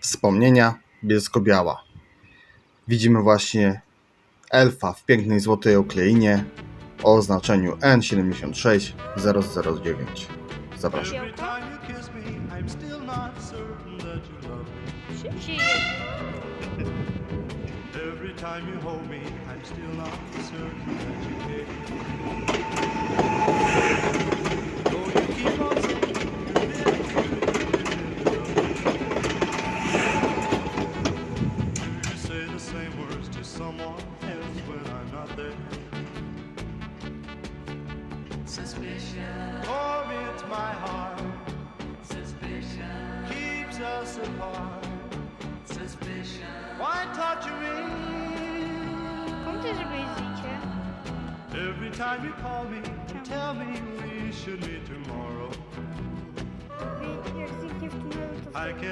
Wspomnienia Bielsko-Biała. Widzimy właśnie elfa w pięknej złotej okleinie o oznaczeniu N76009. Zapraszam. Every same words to someone else when I'm not there. Suspicion, Torments my heart, suspicion, keeps us apart. suspicion. Why torture me? Komu też jeździcie? Every time you call me, you tell me we should meet tomorrow. Wy- Jak zniknie w tunelu, to I can